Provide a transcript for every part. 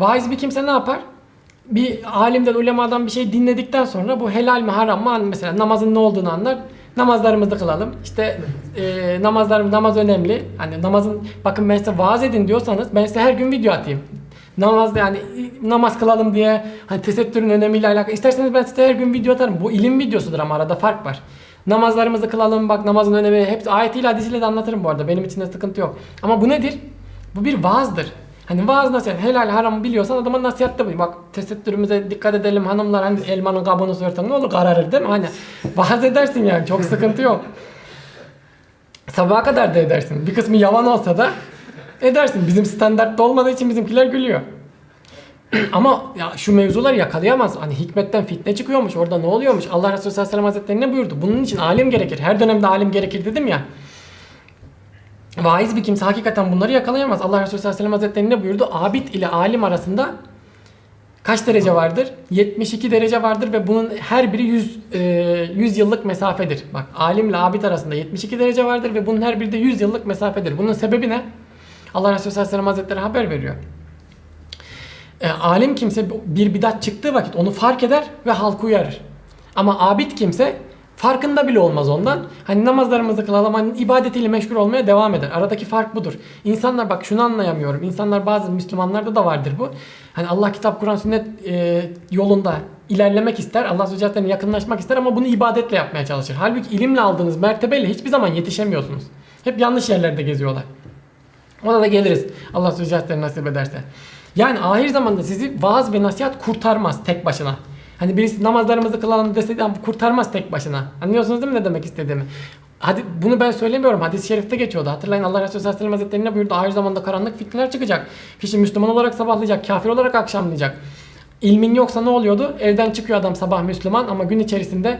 Vaiz bir kimse ne yapar? Bir alimden, ulemadan bir şey dinledikten sonra bu helal mi haram mı mesela namazın ne olduğunu anlar. Namazlarımızı kılalım. İşte e, namazlarım namaz önemli. Hani namazın bakın ben size vaaz edin diyorsanız ben size her gün video atayım. Namaz yani namaz kılalım diye hani tesettürün önemiyle alakalı. İsterseniz ben size her gün video atarım. Bu ilim videosudur ama arada fark var. Namazlarımızı kılalım bak namazın önemi hepsi ayetiyle hadisiyle de anlatırım bu arada. Benim için de sıkıntı yok. Ama bu nedir? Bu bir vaazdır. Hani vaaz nasihat helal haramı biliyorsan adama nasihatte bu. Bak tesettürümüze dikkat edelim hanımlar hani elmanın kabuğunu soyarsan ne olur kararır değil mi? Hani vaaz edersin yani çok sıkıntı yok. Sabaha kadar da edersin. Bir kısmı yalan olsa da edersin. Bizim standartta olmadığı için bizimkiler gülüyor. Ama ya şu mevzuları yakalayamaz. Hani hikmetten fitne çıkıyormuş. Orada ne oluyormuş? Allah Resulü sallallahu aleyhi ve sellem Hazretleri ne buyurdu? Bunun için alim gerekir. Her dönemde alim gerekir dedim ya. Vaiz bir kimse hakikaten bunları yakalayamaz. Allah Resulü sallallahu aleyhi ve sellem Hazretleri ne buyurdu? Abid ile alim arasında kaç derece vardır? 72 derece vardır ve bunun her biri 100, e, 100 yıllık mesafedir. Bak alimle abid arasında 72 derece vardır ve bunun her biri de 100 yıllık mesafedir. Bunun sebebi ne? Allah Resulü sallallahu aleyhi ve sellem Hazretleri haber veriyor. E, alim kimse bir bidat çıktığı vakit onu fark eder ve halkı uyarır. Ama abid kimse farkında bile olmaz ondan. Hani namazlarımızı kılalım, hani ibadetiyle meşgul olmaya devam eder. Aradaki fark budur. İnsanlar bak şunu anlayamıyorum. İnsanlar bazı Müslümanlarda da vardır bu. Hani Allah kitap, Kur'an, sünnet e, yolunda ilerlemek ister. Allah Sözcülerine yakınlaşmak ister ama bunu ibadetle yapmaya çalışır. Halbuki ilimle aldığınız mertebeyle hiçbir zaman yetişemiyorsunuz. Hep yanlış yerlerde geziyorlar. Ona da geliriz. Allah Sözcülerine nasip ederse. Yani ahir zamanda sizi vaaz ve nasihat kurtarmaz tek başına. Hani birisi namazlarımızı kılalım deseydi "Ama kurtarmaz tek başına. Anlıyorsunuz değil mi ne demek istediğimi? Hadi bunu ben söylemiyorum. Hadis-i şerifte geçiyordu. Hatırlayın Allah Resulü sallallahu aleyhi ve sellem ne buyurdu? Ahir zamanda karanlık fitneler çıkacak. Kişi Müslüman olarak sabahlayacak, kafir olarak akşamlayacak. İlmin yoksa ne oluyordu? Evden çıkıyor adam sabah Müslüman ama gün içerisinde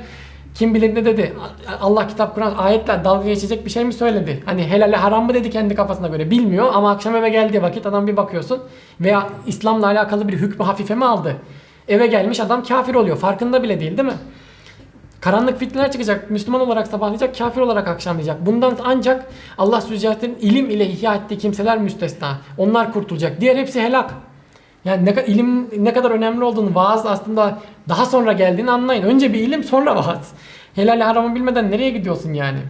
kim bilir ne dedi? Allah kitap Kur'an ayetler dalga geçecek bir şey mi söyledi? Hani helale haram mı dedi kendi kafasına göre bilmiyor ama akşam eve geldiği vakit adam bir bakıyorsun veya İslam'la alakalı bir hükmü hafife mi aldı? Eve gelmiş adam kafir oluyor. Farkında bile değil değil mi? Karanlık fitneler çıkacak. Müslüman olarak sabahlayacak, kafir olarak akşamlayacak. Bundan ancak Allah Sübhanehu'nun ilim ile ihya ettiği kimseler müstesna. Onlar kurtulacak. Diğer hepsi helak. Yani ne, ilim ne kadar önemli olduğunu, vaaz aslında daha sonra geldiğini anlayın. Önce bir ilim, sonra vaaz. Helal haramı bilmeden nereye gidiyorsun yani?